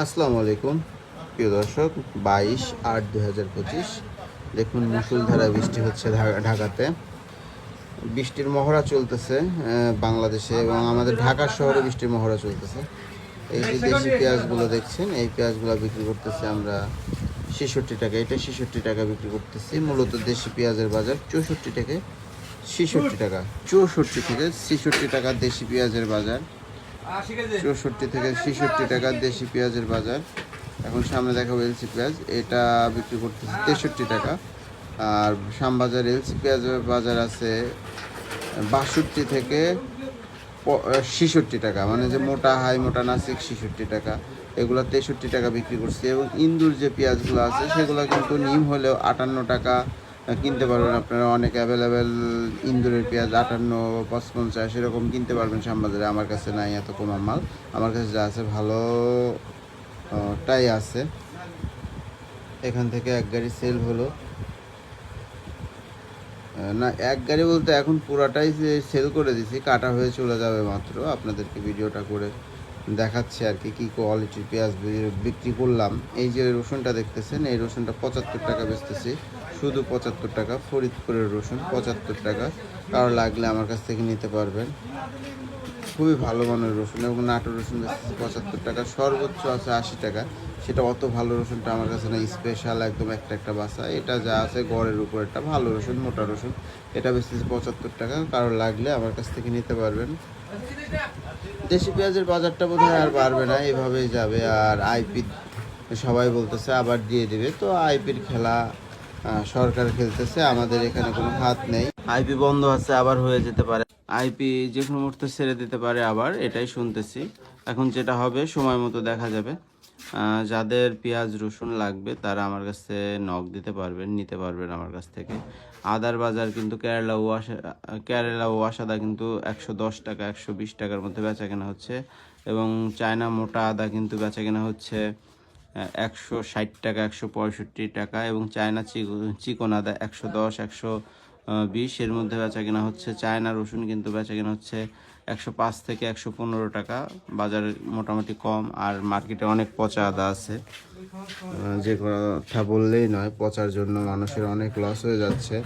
আসসালামু আলাইকুম। প্রিয় দর্শক, বাইশ আট দু হাজার পঁচিশ, দেখুন মুসুলধারা বৃষ্টি হচ্ছে ঢাকাতে। বৃষ্টির মহড়া চলতেছে বাংলাদেশে এবং আমাদের ঢাকা শহরে বৃষ্টির মহড়া চলতেছে। এই যে দেশি পেঁয়াজগুলো দেখছেন, এই পেঁয়াজগুলো বিক্রি করতেছি আমরা ছেষট্টি টাকা, এটা ছেষট্টি টাকা বিক্রি করতেছি। মূলত দেশি পেঁয়াজের বাজার চৌষট্টি থেকে ছেষট্টি টাকা, চৌষট্টি থেকে ছেষট্টি টাকা দেশি পেঁয়াজের বাজার। চৌষট্টি থেকে ছেষট্টি টাকা দেশি পেঁয়াজের বাজার। এখন সামনে দেখাবো এলসি পেঁয়াজ। এটা বিক্রি করতেছে তেষট্টি টাকা। আর শ্যামবাজার এলসি পেঁয়াজের বাজার আছে বাষট্টি থেকে ছেষট্টি টাকা। মানে যে মোটা, হাই, মোটা, নাসিক ছেষট্টি টাকা। এগুলো তেষট্টি টাকা বিক্রি করছি। এবং ইন্দুর যে পেঁয়াজগুলো আছে, সেগুলো কিন্তু নিম হলেও আটান্ন টাকা কিনতে পারবেন। আপনারা অনেক অ্যাভেলেবেল ইন্দুরের পেঁয়াজ আটান্ন পঁচপঞ্চাশ এরকম কিনতে পারবেন শ্যামবাজারে। আমার কাছে নাই এত কম মাল আমার কাছে যা আছে ভালো আহ, টাই আছে। এখান থেকে এক গাড়ি সেল হলো। না এক গাড়ি বলতে এখন পুরাটাই সেল করে দিছি কাটা হয়ে চলে যাবে মাত্র। আপনাদেরকে ভিডিওটা করে দেখাচ্ছি আর কি, কী কোয়ালিটির পেঁয়াজ বিক্রি করলাম। এই যে রসুনটা দেখতেছেন, এই রসুনটা পঁচাত্তর টাকা বেচতেছি। শুধু পঁচাত্তর টাকা, ফরিদপুরের রসুন পঁচাত্তর টাকা। কারও লাগলে আমার কাছ থেকে নিতে পারবেন। খুবই ভালো মানের রসুন এবং নাটোর রসুন বেচতেছি পঁচাত্তর টাকা। সর্বোচ্চ আছে আশি টাকা। সেটা অত ভালো রসুনটা আমার কাছে না স্পেশাল একদম একটা একটা বাসা এটা যা আছে গড়ের উপর একটা ভালো রসুন, মোটা রসুন। এটা বেচতেছি পঁচাত্তর টাকা। কারও লাগলে আমার কাছ থেকে নিতে পারবেন। দেশি পেঁয়াজের বাজারটা বোধ আর বাড়বে না, এভাবেই যাবে। আর আইপি সবাই বলতেছে আবার দিয়ে দেবে। তো আইপির খেলা সরকার খেলতেছে, আমাদের এখানে কোনো হাত নেই। আইপি বন্ধ আছে, আবার হয়ে যেতে পারে। আইপি যে কোনো মুহূর্তে ছেড়ে দিতে পারে আবার, এটাই শুনতেছি। এখন যেটা হবে, সময় মতো দেখা যাবে। যাদের পেঁয়াজ, রসুন লাগবে, তারা আমার কাছে নখ দিতে পারবেন, নিতে পারবেন আমার কাছ থেকে। আদার বাজার কিন্তু কেরালা ওয়াশা কেরালা ওয়াসাদা কিন্তু একশো দশ টাকা, একশো বিশ টাকার মধ্যে বেচা কেনা হচ্ছে। এবং চায়না মোটা আদা কিন্তু বেচা কেনা হচ্ছে একশো ষাট টাকা, একশো পঁয়ষট্টি টাকা। এবং চায়না চিক- চিকন আদা একশো দশ, একশো বিশ, এর মধ্যে বেচা কেনা হচ্ছে চায়না, রসুন কিন্তু বেচা কেনা হচ্ছে একশো পাঁচ থেকে একশো পনেরো টাকা। বাজারে মোটামুটি কম আর মার্কেটে অনেক পচা আদা আছে। যে কথা বললেই নয়, পচার জন্য মানুষের অনেক লস হয়ে যাচ্ছে।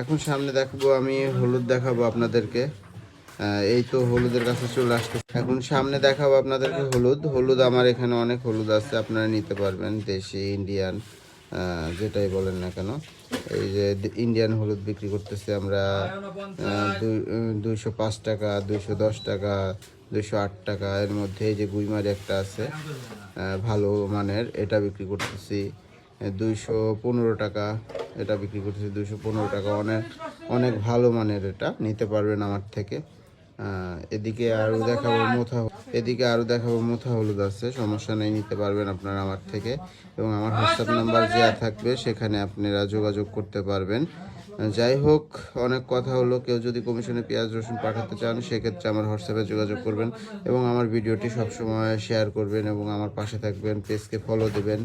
এখন সামনে দেখাবো, আমি হলুদ দেখাবো আপনাদেরকে। এই তো হলুদের কাছে চলে আসতে এখন সামনে দেখাবো আপনাদেরকে হলুদ। হলুদ আমার এখানে অনেক হলুদ আছে, আপনারা নিতে পারবেন, দেশি, ইন্ডিয়ান। যেটাই বলেন না কেন, এই যে ইন্ডিয়ান হলুদ বিক্রি করতেছি আমরা দুই- দুইশো পাঁচ টাকা, দুইশো দশ টাকা, দুইশো আট টাকা, এর মধ্যে এই যে গুইমারি একটা আছে ভালো মানের, এটা বিক্রি করতেছি দুইশো পনেরো টাকা, এটা বিক্রি করতেছি দুইশো পনেরো টাকা, অনেক অনেক ভালো মানের এটা, নিতে পারবেন আমার থেকে। এদিকে আরও দেখাবো মোথা এদিকে আরও দেখাবো মোথা হলুদ আছে সমস্যা নেই নিতে পারবেন আপনারা আমার থেকে। এবং আমার হোয়াটসঅ্যাপ নাম্বার দেওয়া থাকবে সেখানে আপনারা যোগাযোগ করতে পারবেন। যাই হোক অনেক কথা হলো কেউ যদি কমিশনে পেঁয়াজ রসুন পাঠাতে চান সেক্ষেত্রে আমার হোয়াটসঅ্যাপে যোগাযোগ করবেন এবং আমার ভিডিওটি সবসময় শেয়ার করবেন এবং আমার পাশে থাকবেন পেজকে ফলো দেবেন।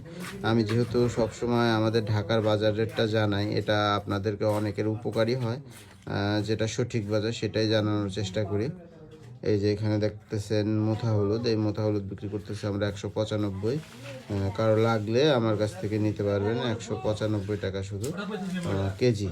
আমি যেহেতু সবসময় আমাদের ঢাকার বাজার রেটটা জানাই এটা আপনাদেরকে অনেকের উপকারী হয়। যেটা সঠিক বাজার সেটাই জানানোর চেষ্টা করি। এই যে এখানে দেখতেছেন মোথা হলুদ। এই মোথা হলুদ বিক্রি করতেছি আমরা একশো পঁচানব্বই। কারও লাগলে আমার কাছ থেকে নিতে পারবেন একশো পঁচানব্বই টাকা শুধু কেজি।